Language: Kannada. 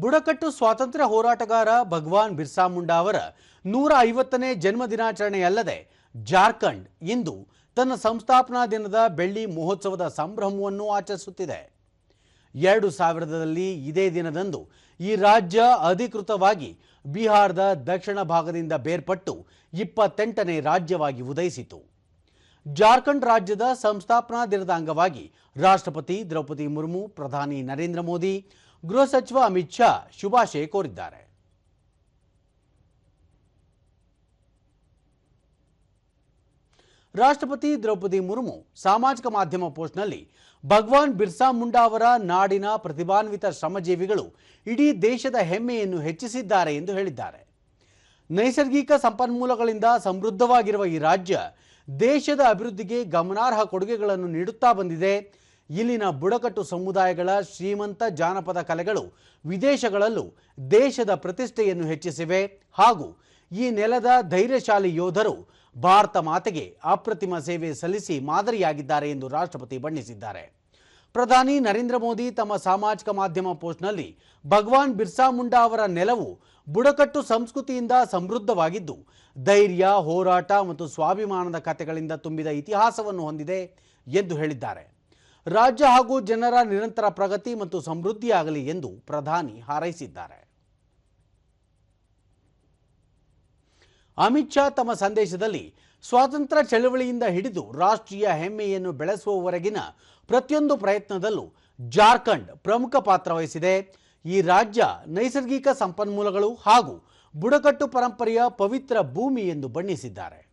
ಬುಡಕಟ್ಟು ಸ್ವಾತಂತ್ರ್ಯ ಹೋರಾಟಗಾರ ಭಗವಾನ್ ಬಿರ್ಸಾ ಮುಂಡಾ ಅವರ ನೂರ ಐವತ್ತನೇ ಜನ್ಮ ದಿನಾಚರಣೆಯಲ್ಲದೆ ಜಾರ್ಖಂಡ್ ಇಂದು ತನ್ನ ಸಂಸ್ಥಾಪನಾ ದಿನದ ಬೆಳ್ಳಿ ಮಹೋತ್ಸವದ ಸಂಭ್ರಮವನ್ನು ಆಚರಿಸುತ್ತಿದೆ. ಎರಡು ಸಾವಿರದಲ್ಲಿ ಇದೇ ದಿನದಂದು ಈ ರಾಜ್ಯ ಅಧಿಕೃತವಾಗಿ ಬಿಹಾರದ ದಕ್ಷಿಣ ಭಾಗದಿಂದ ಬೇರ್ಪಟ್ಟು ಇಪ್ಪತ್ತೆಂಟನೇ ರಾಜ್ಯವಾಗಿ ಉದಯಿಸಿತು. ಜಾರ್ಖಂಡ್ ರಾಜ್ಯದ ಸಂಸ್ಥಾಪನಾ ದಿನದ ಅಂಗವಾಗಿ ರಾಷ್ಟ್ರಪತಿ ದ್ರೌಪದಿ ಮುರ್ಮು, ಪ್ರಧಾನಿ ನರೇಂದ್ರ ಮೋದಿ ಗೃಹ ಸಚಿವ ಅಮಿತ್ ಶಾ ಶುಭಾಶಯ ಕೋರಿದ್ದಾರೆ. ರಾಷ್ಟ್ರಪತಿ ದ್ರೌಪದಿ ಮುರ್ಮು ಸಾಮಾಜಿಕ ಮಾಧ್ಯಮ ಪೋಸ್ಟ್ನಲ್ಲಿ ಭಗವಾನ್ ಬಿರ್ಸಾ ಮುಂಡಾ ಅವರ ನಾಡಿನ ಪ್ರತಿಭಾನ್ವಿತ ಶ್ರಮಜೀವಿಗಳು ಇಡೀ ದೇಶದ ಹೆಮ್ಮೆಯನ್ನು ಹೆಚ್ಚಿಸಿದ್ದಾರೆ ಎಂದು ಹೇಳಿದ್ದಾರೆ. ನೈಸರ್ಗಿಕ ಸಂಪನ್ಮೂಲಗಳಿಂದ ಸಮೃದ್ಧವಾಗಿರುವ ಈ ರಾಜ್ಯ ದೇಶದ ಅಭಿವೃದ್ಧಿಗೆ ಗಮನಾರ್ಹ ಕೊಡುಗೆಗಳನ್ನು ನೀಡುತ್ತಾ ಬಂದಿದೆ. ಇಲ್ಲಿನ ಬುಡಕಟ್ಟು ಸಮುದಾಯಗಳ ಶ್ರೀಮಂತ ಜಾನಪದ ಕಲೆಗಳು ವಿದೇಶಗಳಲ್ಲೂ ದೇಶದ ಪ್ರತಿಷ್ಠೆಯನ್ನು ಹೆಚ್ಚಿಸಿವೆ ಹಾಗೂ ಈ ನೆಲದ ಧೈರ್ಯಶಾಲಿ ಯೋಧರು ಭಾರತ ಮಾತೆಗೆ ಅಪ್ರತಿಮ ಸೇವೆ ಸಲ್ಲಿಸಿ ಮಾದರಿಯಾಗಿದ್ದಾರೆ ಎಂದು ರಾಷ್ಟ್ರಪತಿ ಬಣ್ಣಿಸಿದ್ದಾರೆ. ಪ್ರಧಾನಿ ನರೇಂದ್ರ ಮೋದಿ ತಮ್ಮ ಸಾಮಾಜಿಕ ಮಾಧ್ಯಮ ಪೋಸ್ಟ್ನಲ್ಲಿ ಭಗವಾನ್ ಬಿರ್ಸಾ ಮುಂಡಾ ಅವರ ನೆಲವು ಬುಡಕಟ್ಟು ಸಂಸ್ಕೃತಿಯಿಂದ ಸಮೃದ್ಧವಾಗಿದ್ದು, ಧೈರ್ಯ, ಹೋರಾಟ ಮತ್ತು ಸ್ವಾಭಿಮಾನದ ಕಥೆಗಳಿಂದ ತುಂಬಿದ ಇತಿಹಾಸವನ್ನು ಹೊಂದಿದೆ ಎಂದು ಹೇಳಿದ್ದಾರೆ. ರಾಜ್ಯ ಹಾಗೂ ಜನರ ನಿರಂತರ ಪ್ರಗತಿ ಮತ್ತು ಸಮೃದ್ಧಿಯಾಗಲಿ ಎಂದು ಪ್ರಧಾನಿ ಹಾರೈಸಿದ್ದಾರೆ. ಅಮಿತ್ ಶಾ ತಮ್ಮ ಸಂದೇಶದಲ್ಲಿ ಸ್ವಾತಂತ್ರ್ಯ ಚಳವಳಿಯಿಂದ ಹಿಡಿದು ರಾಷ್ಟ್ರೀಯ ಹೆಮ್ಮೆಯನ್ನು ಬೆಳೆಸುವವರೆಗಿನ ಪ್ರತಿಯೊಂದು ಪ್ರಯತ್ನದಲ್ಲೂ ಜಾರ್ಖಂಡ್ ಪ್ರಮುಖ ಪಾತ್ರ ವಹಿಸಿದೆ. ಈ ರಾಜ್ಯ ನೈಸರ್ಗಿಕ ಸಂಪನ್ಮೂಲಗಳು ಹಾಗೂ ಬುಡಕಟ್ಟು ಪರಂಪರೆಯ ಪವಿತ್ರ ಭೂಮಿ ಎಂದು ಬಣ್ಣಿಸಿದ್ದಾರೆ.